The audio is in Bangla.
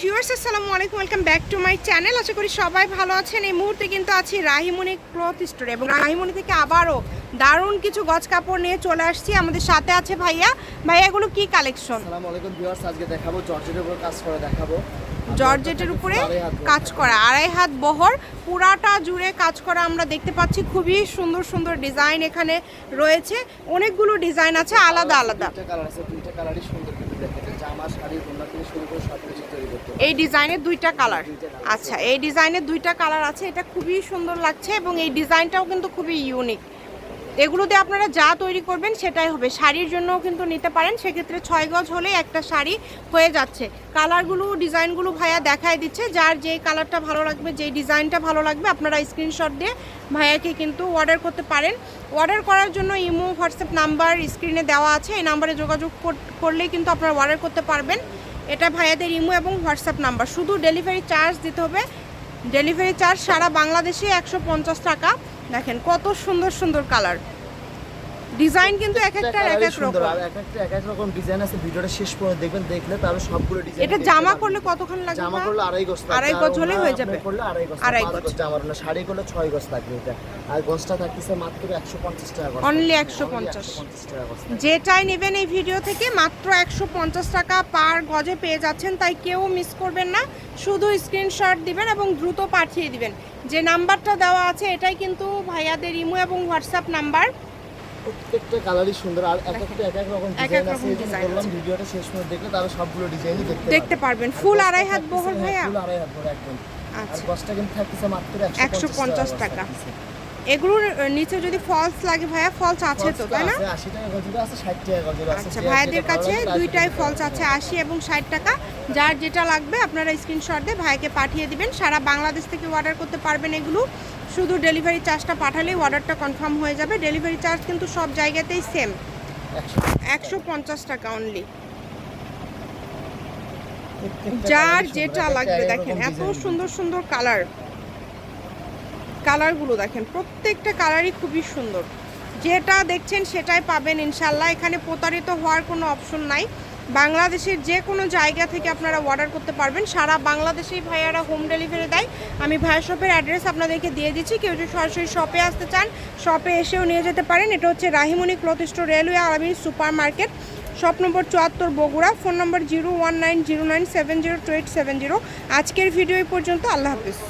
ভিউয়ার্স আসসালামু আলাইকুম welcome back to my channel আশা করি সবাই ভালো আছেন। এই মুহূর্তে কিন্তু আছি রাহিমণি ক্লথ স্টোরে এবং রাহিমনি থেকে আবারও দারুণ কিছু গজ কাপড় নিয়ে চলে আসছি। আমাদের সাথে আছে ভাইয়া। ভাইয়া, এগুলো কি কালেকশন আসসালামু আলাইকুম ভিউয়ার্স আজকে দেখাবো, জর্জেটের উপর কাজ করে দেখাবো। জর্জেটের উপরে। কাজ করা। আড়াই হাত বহর পুরাটা জুড়ে কাজ করা আমরা দেখতে পাচ্ছি। খুবই সুন্দর সুন্দর ডিজাইন এখানে রয়েছে। অনেকগুলো ডিজাইন আছে আলাদা আলাদা। এই ডিজাইনের দুইটা কালার। আচ্ছা এই ডিজাইনের দুইটা কালার আছে। এটা খুবই সুন্দর লাগছে এবং এই ডিজাইনটাও কিন্তু খুবই ইউনিক এগুলো দিয়ে আপনারা যা তৈরি করবেন সেটাই হবে। শাড়ির জন্যও কিন্তু নিতে পারেন, সেক্ষেত্রে ছয় গজ হলে একটা শাড়ি হয়ে যাচ্ছে। কালারগুলো, ডিজাইনগুলো ভাইয়া দেখায় দিচ্ছে, যার যেই কালারটা ভালো লাগবে, যেই ডিজাইনটা ভালো লাগবে, আপনারা স্ক্রিনশট দিয়ে ভাইয়াকে কিন্তু অর্ডার করতে পারেন। অর্ডার করার জন্য ইমো, হোয়াটসঅ্যাপ নাম্বার স্ক্রিনে দেওয়া আছে, এই নাম্বারে যোগাযোগ কর- করলেই কিন্তু আপনারা অর্ডার করতে পারবেন। এটা ভাইয়াদের ইমো এবং হোয়াটসঅ্যাপ নাম্বার। শুধু ডেলিভারি চার্জ দিতে হবে। ডেলিভারি চার্জ সারা বাংলাদেশে একশো পঞ্চাশ টাকা। দেখেন কত সুন্দর সুন্দর কালার। ডিজাইন কিন্তু এক একটা এক এক রকম আর এক একটা এক এক রকম ডিজাইন আছে ভিডিওটা শেষ পর্যন্ত দেখবেন দেখলে তাহলে সবগুলো ডিজাইন এটা জামা করলে কতক্ষণ লাগবে জামা? করলে আড়াই গজ আড়াই গজ ওড়না হয়ে যাবে। করলে আড়াই গজ আড়াই গজ। জামা ওড়না শাড়ি করলে ছয় গজ লাগবে এটা আর গজটা থাকতেছে মাত্র একশো পঞ্চাশ টাকা গজ Only থাকতেছে। 150 টাকা যেটাই নেবেন এই ভিডিও থেকে মাত্র একশো পঞ্চাশ টাকা পার গজে পেয়ে যাচ্ছেন তাই কেউ মিস করবেন না শুধু স্ক্রিনশট দিবেন এবং দ্রুত পাঠিয়ে দিবেন যে নাম্বারটা দেওয়া আছে এটাই কিন্তু ভাইয়াদের ইমো এবং হোয়াটসঅ্যাপ নাম্বার প্রত্যেকটা কালারই সুন্দর। আর এক একটা এক এক রকম ডিজাইন আছে। জন্য বললাম ভিডিওটা শেষ পর্যন্ত দেখলে তাহলে সবগুলো ডিজাইনই দেখতে দেখতে পারবেন। ফুল আড়াই হাত বহর হ্যাঁ, ভাইয়া। ফুল আড়াই হাত বহর একদম। আর আচ্ছা। গজটা কিন্তু থাকতেছে মাত্র 150 150 টাকা। এগুলোর নিচে যদি ফলস লাগে ভাইয়া ফলস আছে তো তাই না? আছে, 80 টাকা গজেরও আছে 60 টাকা গজেরও আছে আচ্ছা ভাইয়াদের কাছে দুইটাই ফলস আছে আশি এবং ষাট টাকা। যার যেটা লাগবে আপনারা স্ক্রিনশট দিয়ে ভাইকে পাঠিয়ে দিবেন। সারা বাংলাদেশ থেকে অর্ডার করতে পারবেন এগুলো। শুধু ডেলিভারি চার্জটা পাঠালেই অর্ডারটা কনফার্ম হয়ে যাবে। ডেলিভারি চার্জ কিন্তু সব জায়গাতেই সেম একশো পঞ্চাশ টাকা। অনলি যার যেটা লাগবে দেখেন এত সুন্দর সুন্দর কালার কালারগুলো দেখেন, প্রত্যেকটা কালারই খুবই সুন্দর। যেটা দেখছেন সেটাই পাবেন ইনশাল্লাহ এখানে প্রতারিত হওয়ার কোনো অপশন নাই। বাংলাদেশের যে কোনো জায়গা থেকে আপনারা অর্ডার করতে পারবেন। সারা বাংলাদেশেই ভাইয়ারা হোম ডেলিভারি দেয়। আমি ভাইয়া শপের অ্যাড্রেস আপনাদেরকে দিয়ে দিচ্ছি। কেউ যদি সরাসরি শপে আসতে চান শপে এসেও নিয়ে যেতে পারেন। এটা হচ্ছে রাহিমণি ক্লথ স্টোর রেলওয়ে আলামী সুপার মার্কেট শপ নম্বর চুয়াত্তর Bogura phone number zero one nine zero nine seven zero seven zero আজকের ভিডিও পর্যন্ত। আল্লাহ হাফিজ।